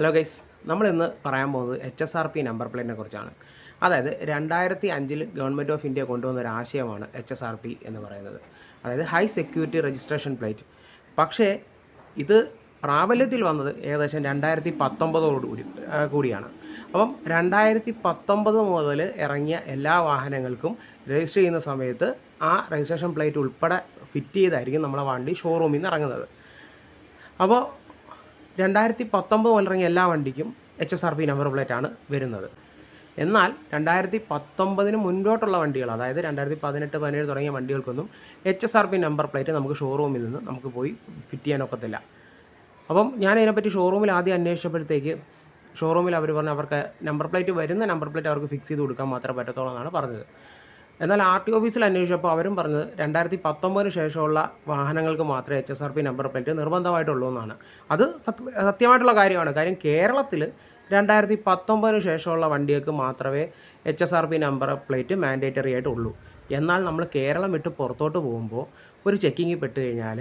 Hello guys നമ്മൾ ഇന്ന് പറയാൻ പോകുന്നത് H S R P number പ്ലേറ്റിനെ കുറിച്ചാണ്. അതായത് രണ്ടായിരത്തി അഞ്ചിൽ ഗവൺമെന്റ് ഓഫ് ഇന്ത്യ കൊണ്ടുവന്ന ഒരു ആശയമാണ് എച്ച് എസ് ആർ പി എന്ന് പറയുന്നത്. അതായത് ഹൈ സെക്യൂരിറ്റി രജിസ്ട്രേഷൻ പ്ലേറ്റ് പക്ഷേ ഇത് പ്രാബല്യത്തിൽ വന്നത് ഏകദേശം രണ്ടായിരത്തി പത്തൊമ്പതോടുകൂടി കൂടി കൂടിയാണ്. അപ്പം രണ്ടായിരത്തി പത്തൊമ്പത് മുതൽ ഇറങ്ങിയ എല്ലാ വാഹനങ്ങൾക്കും രജിസ്റ്റർ ചെയ്യുന്ന സമയത്ത് ആ രജിസ്ട്രേഷൻ പ്ലേറ്റ് ഉൾപ്പെടെ ഫിറ്റ് ചെയ്തായിരിക്കും നമ്മളെ വണ്ടി ഷോറൂമിൽ നിന്ന് ഇറങ്ങുന്നത്. അപ്പോൾ രണ്ടായിരത്തി പത്തൊമ്പത് മുതലിറങ്ങിയ എല്ലാ വണ്ടിക്കും H S R P number plate ആണ് വരുന്നത്. എന്നാൽ രണ്ടായിരത്തി പത്തൊമ്പതിന് മുൻപോട്ടുള്ള വണ്ടികൾ അതായത് രണ്ടായിരത്തി പതിനെട്ട് പതിനേഴ് തുടങ്ങിയ വണ്ടികൾക്കൊന്നും H S R P number plate നമുക്ക് ഷോറൂമിൽ നിന്ന് നമുക്ക് പോയി ഫിറ്റ് ചെയ്യാനൊക്കത്തില്ല അപ്പം ഞാൻ ഇതിനെപ്പറ്റി ഷോറൂമിൽ ആദ്യം അന്വേഷിച്ചപ്പോഴത്തേക്ക് ഷോറൂമിൽ അവർ പറഞ്ഞു അവർക്ക് നമ്പർ പ്ലേറ്റ് വരുന്ന നമ്പർ പ്ലേറ്റ് അവർക്ക് ഫിക്സ് ചെയ്ത് കൊടുക്കാൻ മാത്രമേ പറ്റത്തുള്ളൂ എന്നാണ് പറഞ്ഞത്. എന്നാൽ ആർ ടി ഓഫീസിൽ അന്വേഷിച്ചപ്പോൾ അവരും പറഞ്ഞത് രണ്ടായിരത്തി പത്തൊമ്പതിന് ശേഷമുള്ള വാഹനങ്ങൾക്ക് മാത്രമേ H S R P number plate നിർബന്ധമായിട്ടുള്ളൂ എന്നാണ്. അത് സത്യ സത്യമായിട്ടുള്ള കാര്യമാണ്. കാര്യം കേരളത്തിൽ രണ്ടായിരത്തി പത്തൊമ്പതിന് ശേഷമുള്ള വണ്ടികൾക്ക് മാത്രമേ H S R P number plate mandatory ആയിട്ടുള്ളൂ എന്നാൽ നമ്മൾ കേരളം വിട്ട് പുറത്തോട്ട് പോകുമ്പോൾ ഒരു ചെക്കിങ്ങിൽ പെട്ട് കഴിഞ്ഞാൽ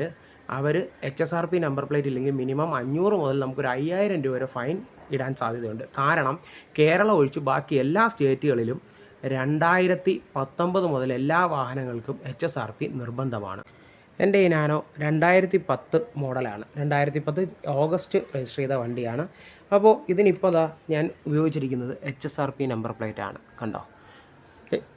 അവർ H S R P number plate ഇല്ലെങ്കിൽ മിനിമം അഞ്ഞൂറ് മുതൽ നമുക്കൊരു അയ്യായിരം രൂപ വരെ ഫൈൻ ഇടാൻ സാധ്യതയുണ്ട്. കാരണം കേരളം ഒഴിച്ച് ബാക്കി എല്ലാ സ്റ്റേറ്റുകളിലും രണ്ടായിരത്തി പത്തൊമ്പത് മുതൽ എല്ലാ വാഹനങ്ങൾക്കും എച്ച് എസ് ആർ പി നിർബന്ധമാണ്. എന്റെ ഈ നാനോ രണ്ടായിരത്തി പത്ത് മോഡലാണ്. രണ്ടായിരത്തി പത്ത് ഓഗസ്റ്റ് രജിസ്റ്റർ ചെയ്ത വണ്ടിയാണ്. അപ്പോൾ ഇതിനിപ്പോൾ ദാ ഞാൻ ഉപയോഗിച്ചിരിക്കുന്നത് H S R P number plate ആണ്. കണ്ടോ?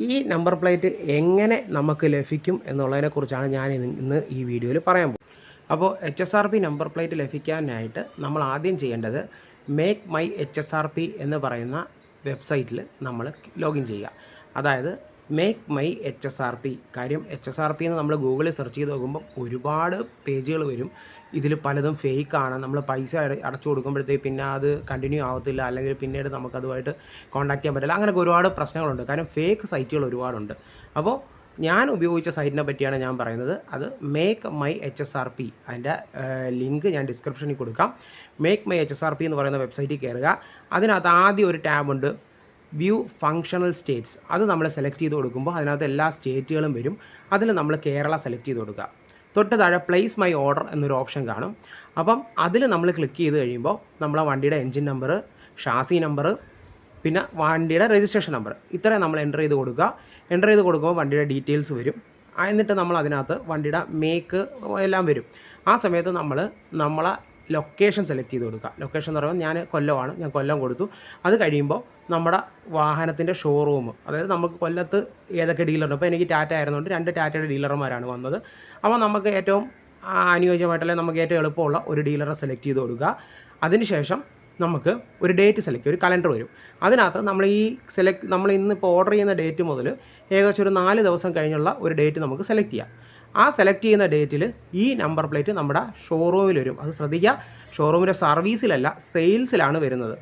ഈ നമ്പർ പ്ലേറ്റ് എങ്ങനെ നമുക്ക് ലഭിക്കും എന്നുള്ളതിനെക്കുറിച്ചാണ് ഞാൻ ഇന്ന് ഈ വീഡിയോയിൽ പറയാൻ പോകുന്നത്. അപ്പോൾ H S R P number plate ലഭിക്കാനായിട്ട് നമ്മൾ ആദ്യം ചെയ്യേണ്ടത് make my H S R P എന്ന് പറയുന്ന വെബ്സൈറ്റിൽ നമ്മൾ ലോഗിൻ ചെയ്യുക. അതായത് make my H S R P കാര്യം എച്ച് എസ് ആർ പി എന്ന് നമ്മൾ ഗൂഗിളിൽ സെർച്ച് ചെയ്ത് നോക്കുമ്പോൾ ഒരുപാട് പേജുകൾ വരും. ഇതിൽ പലതും ഫേക്കാണ് നമ്മൾ പൈസ അടച്ചു കൊടുക്കുമ്പോഴത്തേക്ക് പിന്നെ അത് കണ്ടിന്യൂ ആവത്തില്ല. അല്ലെങ്കിൽ പിന്നീട് നമുക്കതുമായിട്ട് കോൺടാക്ട് ചെയ്യാൻ പറ്റില്ല. അങ്ങനെയൊക്കെ ഒരുപാട് പ്രശ്നങ്ങളുണ്ട്. കാരണം ഫേക്ക് സൈറ്റുകൾ ഒരുപാടുണ്ട്. അപ്പോൾ ഞാൻ ഉപയോഗിച്ച സൈറ്റിനെ പറ്റിയാണ് ഞാൻ പറയുന്നത്. അത് make my H S R P അതിന്റെ ലിങ്ക് ഞാൻ ഡിസ്ക്രിപ്ഷനിൽ കൊടുക്കാം. Make my H S R P എന്ന് പറയുന്ന വെബ്സൈറ്റിൽ കയറുക. അതിനകത്ത് ആദ്യം ഒരു ടാബുണ്ട് വ്യൂ ഫങ്ഷണൽ സ്റ്റേറ്റ്സ് അത് നമ്മൾ സെലക്ട് ചെയ്ത് കൊടുക്കുമ്പോൾ അതിനകത്ത് എല്ലാ സ്റ്റേറ്റുകളും വരും. അതിൽ നമ്മൾ കേരള സെലക്ട് ചെയ്ത് കൊടുക്കുക. തൊട്ട് താഴെ പ്ലേസ് മൈ ഓർഡർ എന്നൊരു ഓപ്ഷൻ കാണും. അപ്പം അതിൽ നമ്മൾ ക്ലിക്ക് ചെയ്ത് കഴിയുമ്പോൾ നമ്മളെ വണ്ടിയുടെ എൻജിൻ നമ്പർ ഷാസി നമ്പർ പിന്നെ വണ്ടിയുടെ രജിസ്ട്രേഷൻ നമ്പർ ഇത്രയും നമ്മൾ എന്റർ ചെയ്ത് കൊടുക്കുക. എന്റർ ചെയ്ത് കൊടുക്കുമ്പോൾ വണ്ടിയുടെ ഡീറ്റെയിൽസ് വരും. എന്നിട്ട് നമ്മൾ അതിനകത്ത് വണ്ടിയുടെ മേക്ക് എല്ലാം വരും. ആ സമയത്ത് നമ്മൾ നമ്മളെ ലൊക്കേഷൻ സെലക്ട് ചെയ്ത് കൊടുക്കുക. ലൊക്കേഷൻ എന്ന് പറയുമ്പോൾ ഞാൻ കൊല്ലമാണ് ഞാൻ കൊല്ലം കൊടുത്തു. അത് കഴിയുമ്പോൾ നമ്മുടെ വാഹനത്തിന്റെ ഷോറൂം അതായത് നമുക്ക് കൊല്ലത്ത് ഏതൊക്കെ ഡീലറുണ്ട് അപ്പോൾ എനിക്ക് ടാറ്റ ആയിരുന്നുണ്ട് രണ്ട് ടാറ്റയുടെ ഡീലർമാരാണ് വന്നത്. അപ്പോൾ നമുക്ക് ഏറ്റവും ആ, അനുയോജ്യമായിട്ടുള്ള നമുക്ക് ഏറ്റവും എളുപ്പമുള്ള ഒരു ഡീലറെ സെലക്ട് ചെയ്ത് കൊടുക്കുക. അതിനുശേഷം നമുക്ക് ഒരു ഡേറ്റ് സെലക്ട് ഒരു കലണ്ടർ വരും. അതിനകത്ത് നമ്മൾ ഈ സെലക്ട് നമ്മൾ ഇന്നിപ്പോൾ ഓർഡർ ചെയ്യുന്ന ഡേറ്റ് മുതൽ ഏകദേശം ഒരു നാല് ദിവസം കഴിഞ്ഞുള്ള ഒരു ഡേറ്റ് നമുക്ക് സെലക്ട് ചെയ്യാം. ആ സെലക്ട് ചെയ്യുന്ന ഡേറ്റിൽ ഈ നമ്പർ പ്ലേറ്റ് നമ്മുടെ ഷോറൂമിൽ വരും. അത് ശ്രദ്ധിക്കുക. ഷോറൂമിന്റെ സർവീസിലല്ല സെയിൽസിലാണ് വരുന്നത്.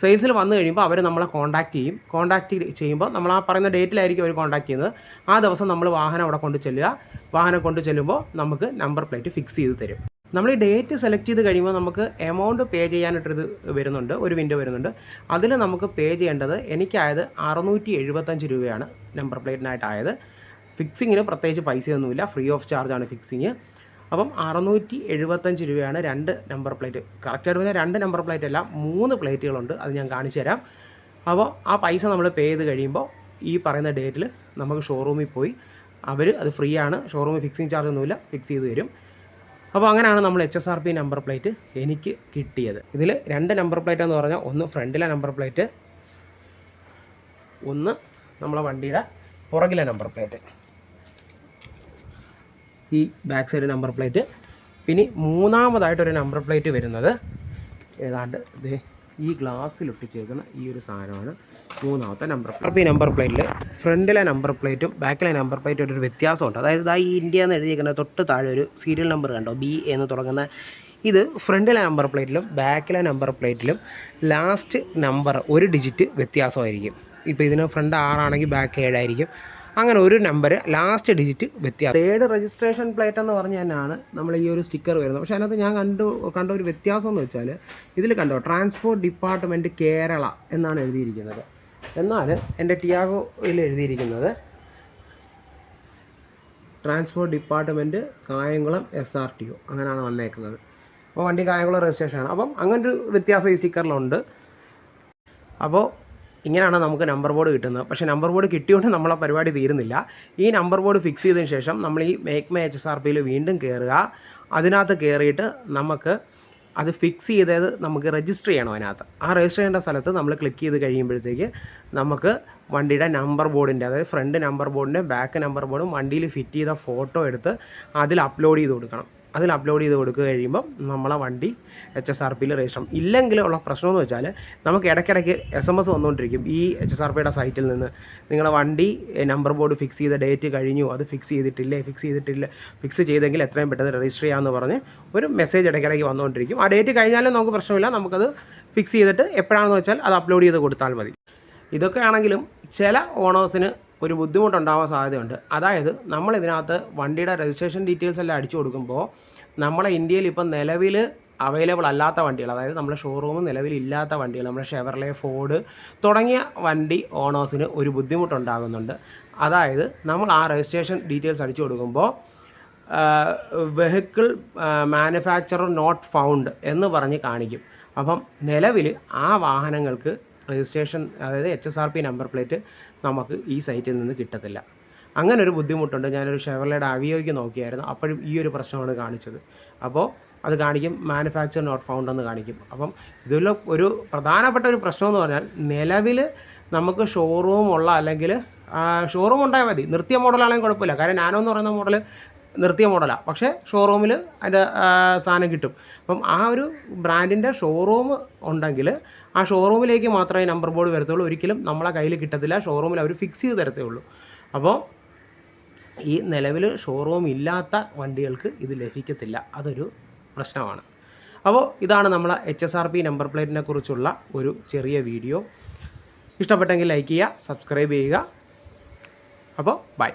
സെയിൽസിൽ വന്നു കഴിയുമ്പോൾ അവർ നമ്മളെ കോൺടാക്റ്റ് ചെയ്യും. കോൺടാക്റ്റ് ചെയ്യുമ്പോൾ നമ്മൾ ആ പറയുന്ന ഡേറ്റിലായിരിക്കും അവർ കോൺടാക്ട് ചെയ്യുന്നത്. ആ ദിവസം നമ്മൾ വാഹനം അവിടെ കൊണ്ട് ചെല്ലുക. വാഹനം കൊണ്ട് ചെല്ലുമ്പോൾ നമുക്ക് നമ്പർ പ്ലേറ്റ് ഫിക്സ് ചെയ്ത് തരും. നമ്മൾ ഈ ഡേറ്റ് സെലക്ട് ചെയ്ത് കഴിയുമ്പോൾ നമുക്ക് എമൗണ്ട് പേ ചെയ്യാനായിട്ടൊരു ഇത് വരുന്നുണ്ട് ഒരു വിൻഡോ വരുന്നുണ്ട്. അതിൽ നമുക്ക് പേ ചെയ്യേണ്ടത് എനിക്കായത് അറുന്നൂറ്റി എഴുപത്തഞ്ച് രൂപയാണ് നമ്പർ പ്ലേറ്റിനായിട്ടായത് ഫിക്സിങ്ങിന് പ്രത്യേകിച്ച് പൈസയൊന്നുമില്ല ഫ്രീ ഓഫ് ചാർജാണ് ഫിക്സിങ് അപ്പം അറുന്നൂറ്റി എഴുപത്തഞ്ച് രൂപയാണ് രണ്ട് നമ്പർ പ്ലേറ്റ് കറക്റ്റായിട്ട് പറഞ്ഞാൽ രണ്ട് നമ്പർ പ്ലേറ്റ് അല്ല മൂന്ന് പ്ലേറ്റുകളുണ്ട് അത് ഞാൻ കാണിച്ചു തരാം. അപ്പോൾ ആ പൈസ നമ്മൾ പേ ചെയ്ത് കഴിയുമ്പോൾ ഈ പറയുന്ന ഡേറ്റിൽ നമുക്ക് ഷോറൂമിൽ പോയി അവർ അത് ഫ്രീ ആണ് ഷോറൂമിൽ ഫിക്സിങ് ചാർജ് ഒന്നുമില്ല ഫിക്സ് ചെയ്ത് തരും. അപ്പോൾ അങ്ങനെയാണ് നമ്മൾ H S R P number plate എനിക്ക് കിട്ടിയത്. ഇതിൽ രണ്ട് നമ്പർ പ്ലേറ്റ് എന്ന് പറഞ്ഞാൽ ഒന്ന് ഫ്രണ്ടിലെ നമ്പർ പ്ലേറ്റ് ഒന്ന് നമ്മളെ വണ്ടിയുടെ പുറകിലെ നമ്പർ പ്ലേറ്റ് ഈ ബാക്ക് സൈഡ് നമ്പർ പ്ലേറ്റ് പിന്നെ മൂന്നാമതായിട്ടൊരു നമ്പർ പ്ലേറ്റ് വരുന്നത് ഏതാണ്ട് ദേ ഈ ഗ്ലാസ്സിൽ ഒട്ടിച്ചേക്കുന്ന ഈ ഒരു സാധനമാണ് മൂന്നാമത്തെ നമ്പർ പ്ലേറ്റ് ഈ നമ്പർ പ്ലേറ്റിൽ ഫ്രണ്ടിലെ നമ്പർ പ്ലേറ്റും ബാക്കിലെ നമ്പർ പ്ലേറ്റും ഒരു വ്യത്യാസമുണ്ട്. അതായത് ഈ ഇന്ത്യ എന്ന് എഴുതിയിരിക്കുന്ന തൊട്ട് താഴെ ഒരു സീരിയൽ നമ്പർ കണ്ടോ? ബി എന്ന് തുടങ്ങുന്ന ഇത് ഫ്രണ്ടിലെ നമ്പർ പ്ലേറ്റിലും ബാക്കിലെ നമ്പർ പ്ലേറ്റിലും ലാസ്റ്റ് നമ്പർ ഒരു ഡിജിറ്റ് വ്യത്യാസമായിരിക്കും. ഇപ്പോൾ ഇതിന് ഫ്രണ്ട് ആറാണെങ്കിൽ ബാക്ക് ഏഴായിരിക്കും. അങ്ങനെ ഒരു നമ്പർ ലാസ്റ്റ് ഡിജിറ്റ് വ്യത്യാസം. തേർഡ് രജിസ്ട്രേഷൻ പ്ലേറ്റ് എന്ന് പറഞ്ഞു തന്നെയാണ് നമ്മൾ ഈ ഒരു സ്റ്റിക്കർ വരുന്നത്. പക്ഷേ അതിനകത്ത് ഞാൻ കണ്ടു കണ്ട ഒരു വ്യത്യാസം എന്ന് വെച്ചാൽ ഇതിൽ കണ്ടോ ട്രാൻസ്പോർട്ട് ഡിപ്പാർട്ട്മെന്റ് കേരള എന്നാണ് എഴുതിയിരിക്കുന്നത്. എന്നാൽ എന്റെ ടിയാഗോയിൽ എഴുതിയിരിക്കുന്നത്. Transport department Kayamkulam S R T O അങ്ങനെയാണ് വന്നേക്കുന്നത്. അപ്പോൾ വണ്ടി കായംകുളം രജിസ്ട്രേഷനാണ് അപ്പം അങ്ങനൊരു വ്യത്യാസം ഈ സ്റ്റിക്കറിലുണ്ട് അപ്പോൾ ഇങ്ങനെയാണ് നമുക്ക് നമ്പർ ബോർഡ് കിട്ടുന്നത്. പക്ഷേ നമ്പർ ബോർഡ് കിട്ടിയോണ്ട് നമ്മളെ പരിപാടി തീരുന്നില്ല. ഈ നമ്പർ ബോർഡ് ഫിക്സ് ചെയ്തതിന് ശേഷം നമ്മൾ ഈ make my H S R പിയിൽ വീണ്ടും കയറുക അതിനകത്ത് കയറിയിട്ട് നമുക്ക് അത് ഫിക്സ് ചെയ്തത് നമുക്ക് രജിസ്റ്റർ ചെയ്യണം അതിനകത്ത്. ആ രജിസ്റ്റർ ചെയ്യേണ്ട സ്ഥലത്ത് നമ്മൾ ക്ലിക്ക് ചെയ്ത് കഴിയുമ്പോഴത്തേക്ക് നമുക്ക് വണ്ടിയുടെ നമ്പർ ബോർഡിന്റെ അതായത് ഫ്രണ്ട് നമ്പർ ബോർഡിന്റെ ബാക്ക് നമ്പർ ബോർഡും വണ്ടിയിൽ ഫിറ്റ് ചെയ്ത ഫോട്ടോ എടുത്ത് അതിൽ അപ്ലോഡ് ചെയ്ത് കൊടുക്കണം. അതിൽ അപ്ലോഡ് ചെയ്ത് കൊടുക്കുക കഴിയുമ്പം നമ്മളെ വണ്ടി എച്ച് എസ് ആർ പിയിൽ രജിസ്റ്റർ ആവും. ഇല്ലെങ്കിൽ ഉള്ള പ്രശ്നം എന്ന് വെച്ചാൽ നമുക്ക് ഇടയ്ക്കിടയ്ക്ക് എസ് എം എസ് വന്നുകൊണ്ടിരിക്കും. ഈ എച്ച് എസ് ആർ പിയുടെ സൈറ്റിൽ നിന്ന് നിങ്ങളുടെ വണ്ടി നമ്പർ ബോർഡ് ഫിക്സ് ചെയ്ത ഡേറ്റ് കഴിഞ്ഞു അത് ഫിക്സ് ചെയ്തിട്ടില്ലേ ഫിക്സ് ചെയ്തിട്ടില്ല ഫിക്സ് ചെയ്തെങ്കിൽ എത്രയും പെട്ടെന്ന് രജിസ്റ്റർ ചെയ്യാമെന്ന് പറഞ്ഞ് ഒരു മെസ്സേജ് ഇടയ്ക്കിടയ്ക്ക് വന്നുകൊണ്ടിരിക്കും. ആ ഡേറ്റ് കഴിഞ്ഞാലും നമുക്ക് പ്രശ്നമില്ല. നമുക്കത് ഫിക്സ് ചെയ്തിട്ട് എപ്പോഴാണെന്ന് വെച്ചാൽ അത് അപ്ലോഡ് ചെയ്ത് കൊടുത്താൽ മതി. ഇതൊക്കെ ആണെങ്കിലും ചില ഓണേഴ്സിന് ഒരു ബുദ്ധിമുട്ടുണ്ടാവാൻ സാധ്യതയുണ്ട്. അതായത് നമ്മൾ ഇതിനകത്ത് വണ്ടിയുടെ രജിസ്ട്രേഷൻ ഡീറ്റെയിൽസ് എല്ലാം അടിച്ചു കൊടുക്കുമ്പോൾ നമ്മളെ ഇന്ത്യയിൽ ഇപ്പം നിലവിൽ അവൈലബിൾ അല്ലാത്ത വണ്ടികൾ അതായത് നമ്മുടെ ഷോറൂം നിലവിലില്ലാത്ത വണ്ടികൾ നമ്മുടെ ഷെവർലെ ഫോർഡ് തുടങ്ങിയ വണ്ടി ഓണേഴ്സിന് ഒരു ബുദ്ധിമുട്ടുണ്ടാകുന്നുണ്ട്. അതായത് നമ്മൾ ആ രജിസ്ട്രേഷൻ ഡീറ്റെയിൽസ് അടിച്ചു കൊടുക്കുമ്പോൾ വെഹിക്കിൾ മാനുഫാക്ചറർ നോട്ട് ഫൗണ്ട് എന്ന് പറഞ്ഞ് കാണിക്കും. അപ്പം നിലവിൽ ആ വാഹനങ്ങൾക്ക് രജിസ്ട്രേഷൻ അതായത് H S R P number plate നമുക്ക് ഈ സൈറ്റിൽ നിന്ന് കിട്ടത്തില്ല. അങ്ങനെ ഒരു ബുദ്ധിമുട്ടുണ്ട്. ഞാനൊരു ഷെവർലയുടെ അവിയോയ്ക്ക് നോക്കിയായിരുന്നു. അപ്പോഴും ഈ ഒരു പ്രശ്നമാണ് കാണിച്ചത്. അപ്പോൾ അത് കാണിക്കും. മാനുഫാക്ചർ നോട്ട് ഫൗണ്ട് എന്ന് കാണിക്കും. അപ്പം ഇതിൽ ഒരു പ്രധാനപ്പെട്ട ഒരു പ്രശ്നം എന്ന് പറഞ്ഞാൽ നിലവിൽ നമുക്ക് ഷോറൂമുള്ള അല്ലെങ്കിൽ ഷോറൂം ഉണ്ടായാൽ മതി. നിർത്തിയ മോഡലാണെങ്കിൽ കുഴപ്പമില്ല. കാരണം നാനോ എന്ന് പറയുന്ന മോഡൽ നിർത്തിയ മോഡലാണ് പക്ഷേ ഷോറൂമിൽ അതിന്റെ സാധനം കിട്ടും. അപ്പം ആ ഒരു ബ്രാൻഡിന്റെ ഷോറൂം ഉണ്ടെങ്കിൽ ആ ഷോറൂമിലേക്ക് മാത്രമേ നമ്പർ ബോർഡ് വരത്തുള്ളൂ. ഒരിക്കലും നമ്മളെ കയ്യിൽ കിട്ടത്തില്ല. ഷോറൂമിൽ അവർ ഫിക്സ് ചെയ്ത് തരത്തേ ഉള്ളൂ. അപ്പോൾ ഈ നിലവിൽ ഷോറൂം ഇല്ലാത്ത വണ്ടികൾക്ക് ഇത് ലഭിക്കത്തില്ല. അതൊരു പ്രശ്നമാണ്. അപ്പോൾ ഇതാണ് നമ്മളെ H S R P number പ്ലേറ്റിനെ കുറിച്ചുള്ള ഒരു ചെറിയ വീഡിയോ ഇഷ്ടപ്പെട്ടെങ്കിൽ ലൈക്ക് ചെയ്യുക സബ്സ്ക്രൈബ് ചെയ്യുക. അപ്പോൾ ബൈ